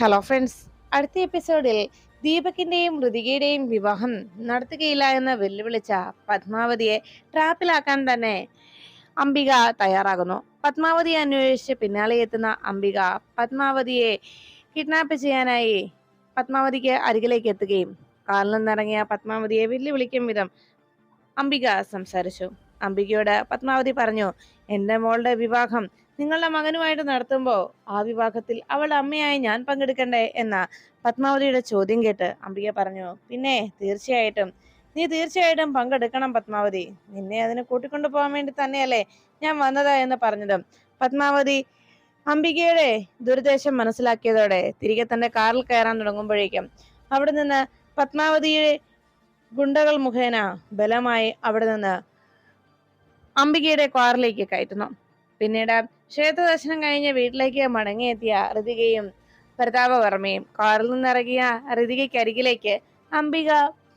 Hello friends അടുത്ത എപ്പിസോഡിൽ ദീപകിന്റെയും ഋതികയുടെയും വിവാഹം നടത്തുകയില്ല എന്ന് വെല്ലുവിളിച്ച പത്മാവതിയെ ട്രാപ്പിലാക്കാൻ തന്നെ അംബിക തയ്യാറാകുന്നു. പത്മാവതിയെ അന്വേഷിച്ച് പിന്നാലെ എത്തുന്ന അംബിക പത്മാവതിയെ കിഡ്നാപ്പ് ചെയ്യാനായി പത്മാവതിക്ക് അരികിലേക്ക് എത്തുകയും കാലിൽ നിന്നിറങ്ങിയ പത്മാവതിയെ വെല്ലുവിളിക്കും വിധം അംബിക സംസാരിച്ചു. അംബികയോട് പത്മാവതി പറഞ്ഞു എന്റെ മോളുടെ വിവാഹം നിങ്ങളുടെ മകനുമായിട്ട് നടത്തുമ്പോൾ ആ വിവാഹത്തിൽ അവളുടെ അമ്മയായി ഞാൻ പങ്കെടുക്കണ്ടേ? എന്ന പത്മാവതിയുടെ ചോദ്യം കേട്ട് അംബിക പറഞ്ഞു പിന്നെ തീർച്ചയായിട്ടും. നീ തീർച്ചയായിട്ടും പങ്കെടുക്കണം പത്മാവതി. നിന്നെ അതിന് കൂട്ടിക്കൊണ്ടു പോകാൻ വേണ്ടി തന്നെയല്ലേ ഞാൻ വന്നതാ എന്ന് പറഞ്ഞതും. പത്മാവതി അംബികയുടെ ദുരുദ്ദേശം മനസ്സിലാക്കിയതോടെ തിരികെ തന്റെ കാറിൽ കയറാൻ തുടങ്ങുമ്പോഴേക്കും അവിടെ നിന്ന് പത്മാവതിയുടെ ഗുണ്ടകൾ മുഖേന ബലമായി അവിടെ നിന്ന് അംബികയുടെ കാറിലേക്ക് കയറ്റുന്നു പിന്നീട് ക്ഷേത്രദർശനം കഴിഞ്ഞ് വീട്ടിലേക്ക് മടങ്ങിയെത്തിയ ഋതികയും പ്രതാപവർമ്മയും കാറിൽ നിന്നിറങ്ങിയ ഋതികയ്ക്കരികിലേക്ക് അംബിക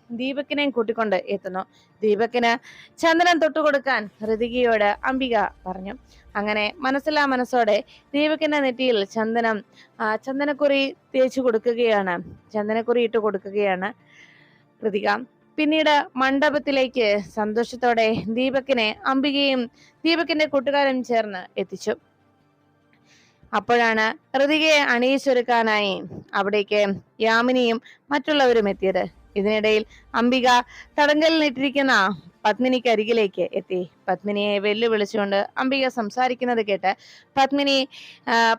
ദീപക്കിനെയും കൂട്ടിക്കൊണ്ട് എത്തുന്നു. ദീപക്കിന് ചന്ദനം തൊട്ടുകൊടുക്കാൻ ഋതികയോട് അംബിക പറഞ്ഞു. അങ്ങനെ മനസ്സിലാ മനസ്സോടെ ദീപക്കിന്റെ നെറ്റിയിൽ ചന്ദനം ചന്ദനക്കുറി തേച്ചു കൊടുക്കുകയാണ്. ചന്ദനക്കുറി ഇട്ട് കൊടുക്കുകയാണ് ഋതിക. പിന്നീട് മണ്ഡപത്തിലേക്ക് സന്തോഷത്തോടെ ദീപക്കിനെ അംബികയും ദീപക്കിന്റെ കൂട്ടുകാരും ചേർന്ന് എത്തിച്ചു. അപ്പോഴാണ് ഋതികയെ അണിയിച്ചൊരുക്കാനായി അവിടേക്ക് യാമിനിയും മറ്റുള്ളവരും എത്തിയത്. ഇതിനിടയിൽ അംബിക തടങ്കലിനിട്ടിരിക്കുന്ന പത്മിനിക്ക് അരികിലേക്ക് എത്തി. പത്മിനിയെ വെല്ലുവിളിച്ചുകൊണ്ട് അംബിക സംസാരിക്കുന്നത് കേട്ട് പത്മിനി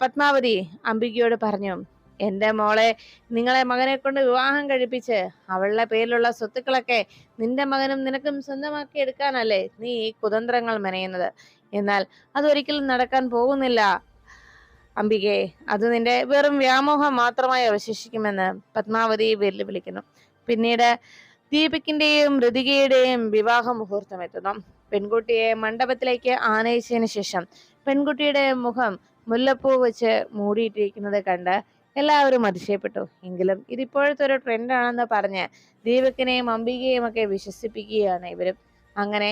പത്മാവതി അംബികയോട് പറഞ്ഞു എന്റെ മോളെ നിങ്ങളെ മകനെ കൊണ്ട് വിവാഹം കഴിപ്പിച്ച് അവളുടെ പേരിലുള്ള സ്വത്തുക്കളൊക്കെ നിന്റെ മകനും നിനക്കും സ്വന്തമാക്കി എടുക്കാനല്ലേ നീ ഈ കുതന്ത്രങ്ങൾ മെനയുന്നത്. എന്നാൽ അതൊരിക്കലും നടക്കാൻ പോകുന്നില്ല. അംബികയെ അത് നിന്റെ വെറും വ്യാമോഹം മാത്രമായി അവശേഷിക്കുമെന്ന് പത്മാവതി വെല്ലുവിളിക്കുന്നു. പിന്നീട് ദീപകിന്റെയും ഋതികയുടെയും വിവാഹ മുഹൂർത്തം എത്തുന്നു. പെൺകുട്ടിയെ മണ്ഡപത്തിലേക്ക് ആനയിച്ചതിന് ശേഷം പെൺകുട്ടിയുടെ മുഖം മുല്ലപ്പൂ വെച്ച് മൂടിയിട്ടിരിക്കുന്നത് കണ്ട് എല്ലാവരും അതിശയപ്പെട്ടു. എങ്കിലും ഇതിപ്പോഴത്തെ ഒരു ട്രെൻഡാണെന്ന് പറഞ്ഞ് ദീപകിനെയും അംബികയും ഒക്കെ വിശ്വസിപ്പിക്കുകയാണ് ഇവരും. അങ്ങനെ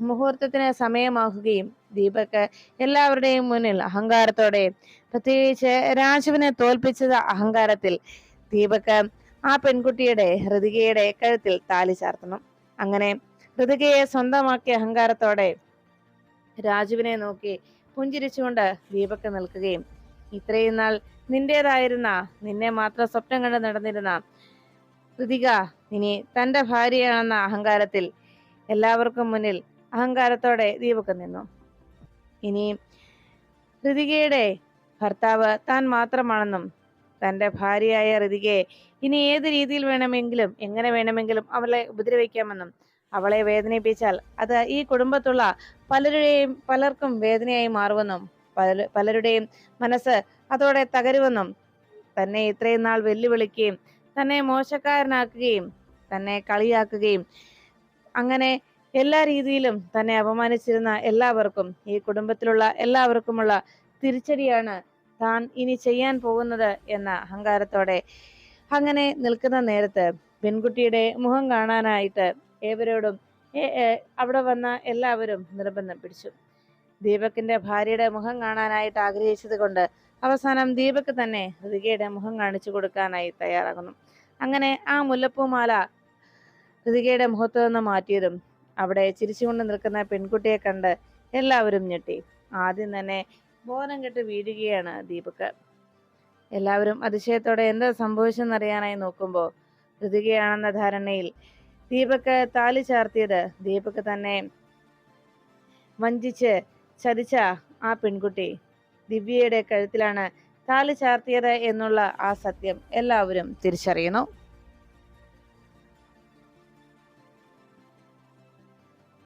മുഹൂർത്തത്തിന് സമയമാകുകയും ദീപക് എല്ലാവരുടെയും മുന്നിൽ അഹങ്കാരത്തോടെ പ്രത്യേകിച്ച് രാജുവിനെ തോൽപ്പിച്ചത് അഹങ്കാരത്തിൽ ദീപക് ആ പെൺകുട്ടിയുടെ ഹൃതികയുടെ കഴുത്തിൽ താലി ചാർത്തുന്നു അങ്ങനെ ഹൃതികയെ സ്വന്തമാക്കിയ അഹങ്കാരത്തോടെ രാജുവിനെ നോക്കി പുഞ്ചിരിച്ചുകൊണ്ട് ദീപക് നിൽക്കുകയും ഇത്രയും നാൾ നിന്റേതായിരുന്ന നിന്നെ മാത്രം സ്വപ്നം കണ്ട് നടന്നിരുന്ന കൃതിക ഇനി തന്റെ ഭാര്യയാണെന്ന അഹങ്കാരത്തിൽ എല്ലാവർക്കും മുന്നിൽ അഹങ്കാരത്തോടെ ദീപക് നിന്നു. ഇനി ഋതികയുടെ ഭർത്താവ് താൻ മാത്രമാണെന്നും തന്റെ ഭാര്യയായ ഋതികയെ ഇനി ഏത് രീതിയിൽ വേണമെങ്കിലും എങ്ങനെ വേണമെങ്കിലും അവളെ ഉപദ്രവിക്കാമെന്നും അവളെ വേദനിപ്പിച്ചാൽ അത് ഈ കുടുംബത്തുള്ള പലരുടെയും പലർക്കും വേദനയായി മാറുമെന്നും പല പലരുടെയും മനസ്സ് അതോടെ തകരുമെന്നും തന്നെ ഇത്രയും നാൾ വെല്ലുവിളിക്കുകയും തന്നെ മോശക്കാരനാക്കുകയും തന്നെ കളിയാക്കുകയും അങ്ങനെ എല്ലാ രീതിയിലും തന്നെ അപമാനിച്ചിരുന്ന എല്ലാവർക്കും ഈ കുടുംബത്തിലുള്ള എല്ലാവർക്കുമുള്ള തിരിച്ചടിയാണ് താൻ ഇനി ചെയ്യാൻ പോകുന്നത് എന്ന അഹങ്കാരത്തോടെ അങ്ങനെ നിൽക്കുന്ന നേരത്ത് പെൺകുട്ടിയുടെ മുഖം കാണാനായിട്ട് ഏവരോടും അവിടെ വന്ന എല്ലാവരും നിർബന്ധം പിടിച്ചു. ദീപകിന്റെ ഭാര്യയുടെ മുഖം കാണാനായിട്ട് ആഗ്രഹിച്ചത് കൊണ്ട് അവസാനം ദീപക് തന്നെ ഋതികയുടെ മുഖം കാണിച്ചു കൊടുക്കാനായി തയ്യാറാകുന്നു. അങ്ങനെ ആ മുല്ലപ്പൂമാല ഋതികയുടെ മുഖത്ത് നിന്ന് മാറ്റിയതും അവിടെ ചിരിച്ചുകൊണ്ട് നിൽക്കുന്ന പെൺകുട്ടിയെ കണ്ട് എല്ലാവരും ഞെട്ടി. ആദ്യം തന്നെ ബോധം കെട്ട് വീഴുകയാണ് ദീപക്. എല്ലാവരും അതിശയത്തോടെ എന്താ സംഭവിച്ചെന്നറിയാനായി നോക്കുമ്പോൾ ഋതികയാണെന്ന ധാരണയിൽ ദീപക് താലി ചാർത്തിയത് ദീപക് തന്നെ വഞ്ചിച്ച് ചതിച്ച ആ പെൺകുട്ടി ദിവ്യയുടെ കഴുത്തിലാണ് താലി ചാർത്തിയത് എന്നുള്ള ആ സത്യം എല്ലാവരും തിരിച്ചറിയുന്നു.